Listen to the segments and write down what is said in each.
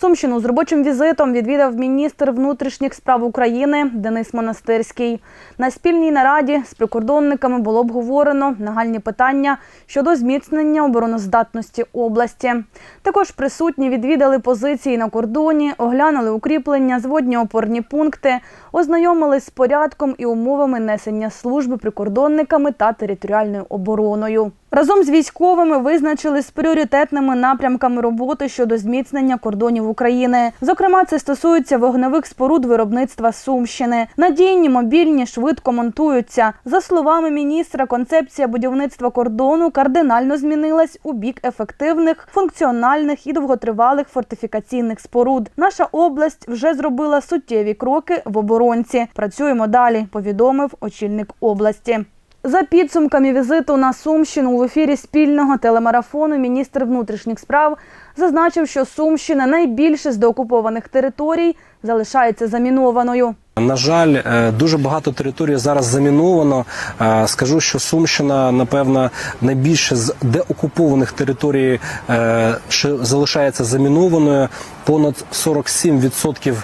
Сумщину з робочим візитом відвідав міністр внутрішніх справ України Денис Монастирський. На спільній нараді з прикордонниками було обговорено нагальні питання щодо зміцнення обороноздатності області. Також присутні відвідали позиції на кордоні, оглянули укріплення, зводні опорні пункти, ознайомились з порядком і умовами несення служби прикордонниками та територіальною обороною. Разом з військовими визначили з пріоритетними напрямками роботи щодо зміцнення кордонів України. Зокрема, це стосується вогневих споруд виробництва Сумщини. Надійні, мобільні, швидко монтуються. За словами міністра, концепція будівництва кордону кардинально змінилась у бік ефективних, функціональних і довготривалих фортифікаційних споруд. Наша область вже зробила суттєві кроки в оборонці. Працюємо далі, повідомив очільник області. За підсумками візиту на Сумщину в ефірі спільного телемарафону міністр внутрішніх справ зазначив, що Сумщина найбільше з деокупованих територій залишається замінованою. На жаль, е, дуже багато територій зараз заміновано. Е, Скажу, що Сумщина, напевно, найбільше з деокупованих територій е, залишається замінованою. Понад 47%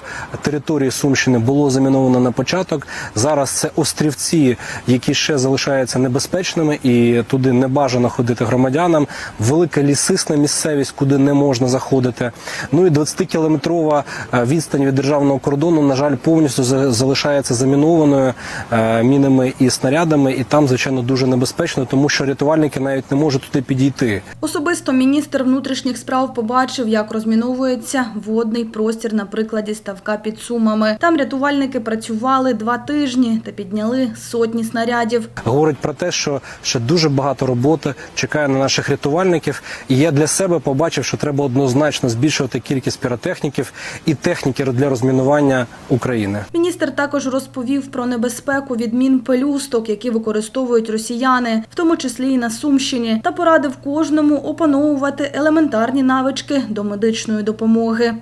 території Сумщини було заміновано на початок. Зараз це острівці, які ще залишаються небезпечними, і туди не бажано ходити громадянам. Велика лісисна місцевість, куди не можна заходити. Ну і 20-кілометрова е, відстань від державного кордону, на жаль, повністю за- залишається замінованою е, мінами і снарядами, і там, звичайно, дуже небезпечно, тому що рятувальники навіть не можуть туди підійти. Особисто міністр внутрішніх справ побачив, як розміновується водний простір на прикладі ставка під Сумами. Там рятувальники працювали два тижні та підняли сотні снарядів. Говорить про те, що ще дуже багато роботи чекає на наших рятувальників. І я для себе побачив, що треба однозначно збільшувати кількість піротехніків і техніки для розмінування України. Міністр також розповів про небезпеку від мін пелюсток, які використовують росіяни, в тому числі і на Сумщині, та порадив кожному опановувати елементарні навички до медичної допомоги.